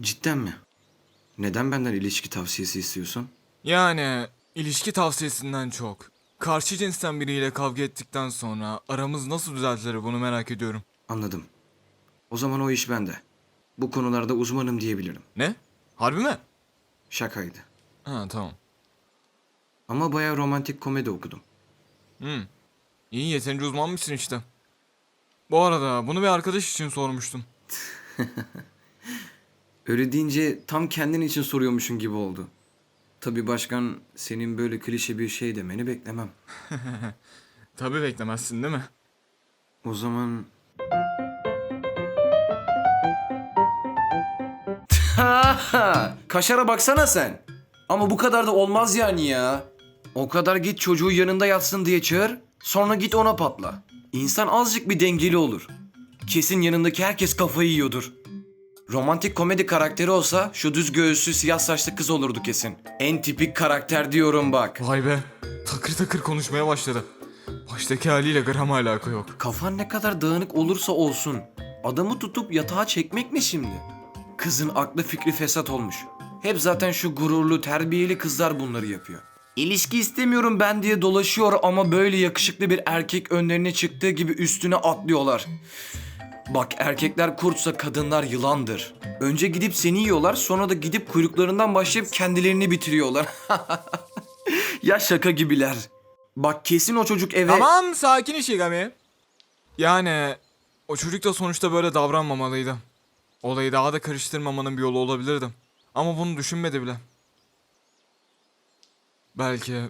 Cidden mi? Neden benden ilişki tavsiyesi istiyorsun? Yani ilişki tavsiyesinden çok. Karşı cinsten biriyle kavga ettikten sonra aramız nasıl düzeltilir bunu merak ediyorum. Anladım. O zaman o iş bende. Bu konularda uzmanım diyebilirim. Ne? Harbi mi? Şakaydı. Ha tamam. Ama bayağı romantik komedi okudum. Hmm. İyi yeterince uzmanmışsın işte. Bu arada bunu bir arkadaş için sormuştum. Öyle deyince tam kendin için soruyormuşsun gibi oldu. Tabii başkan senin böyle klişe bir şey demeni beklemem. Tabii beklemezsin değil mi? O zaman... Kaşara baksana sen. Ama bu kadar da olmaz yani ya. O kadar git çocuğu yanında yatsın diye çağır, sonra git ona patla. İnsan azıcık bir dengeli olur. Kesin yanındaki herkes kafayı yiyordur. Romantik komedi karakteri olsa şu düz göğüslü siyah saçlı kız olurdu kesin. En tipik karakter diyorum bak. Vay be. Takır takır konuşmaya başladı. Baştaki haliyle gram alaka yok. Kafan ne kadar dağınık olursa olsun adamı tutup yatağa çekmek mi şimdi? Kızın aklı fikri fesat olmuş. Hep zaten şu gururlu, terbiyeli kızlar bunları yapıyor. İlişki istemiyorum ben diye dolaşıyor ama böyle yakışıklı bir erkek önlerine çıktığı gibi üstüne atlıyorlar. Bak erkekler kurtsa kadınlar yılandır. Önce gidip seni yiyorlar sonra da gidip kuyruklarından başlayıp kendilerini bitiriyorlar. ya şaka gibiler. Bak kesin o çocuk eve... Tamam sakin Ishigami. Yani o çocuk da sonuçta böyle davranmamalıydı. Olayı daha da karıştırmamanın bir yolu olabilirdi. Ama bunu düşünmedi bile. Belki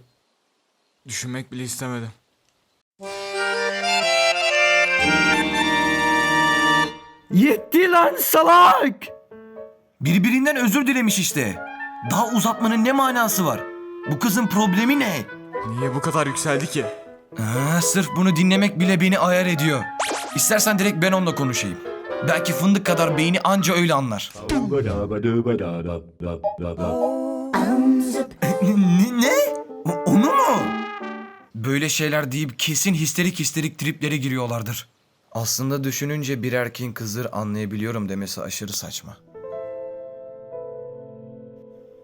düşünmek bile istemedi. Yetti lan salak! Birbirinden özür dilemiş işte. Daha uzatmanın ne manası var? Bu kızın problemi ne? Niye bu kadar yükseldi ki? Ha, sırf bunu dinlemek bile beni ayar ediyor. İstersen direkt ben onunla konuşayım. Belki fındık kadar beyni anca öyle anlar. ne? ne? O- onu mu? Böyle şeyler deyip kesin histerik histerik triplere giriyorlardır. Aslında düşününce bir erkeğin kızır anlayabiliyorum demesi aşırı saçma.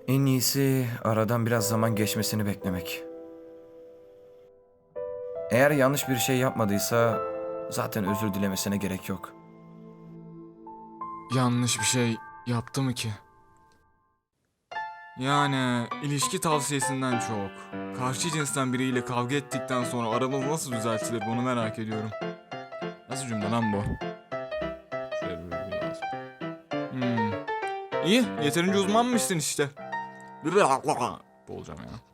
En iyisi aradan biraz zaman geçmesini beklemek. Eğer yanlış bir şey yapmadıysa zaten özür dilemesine gerek yok. Yanlış bir şey yaptı mı ki? Yani ilişki tavsiyesinden çok. Karşı cinsten biriyle kavga ettikten sonra aramız nasıl düzeltilir bunu merak ediyorum. Nasıl cümle lan bu? Şöyle bir biraz. Hmm. İyi, yeterince uzmanmışsın işte. Boğulacağım ya.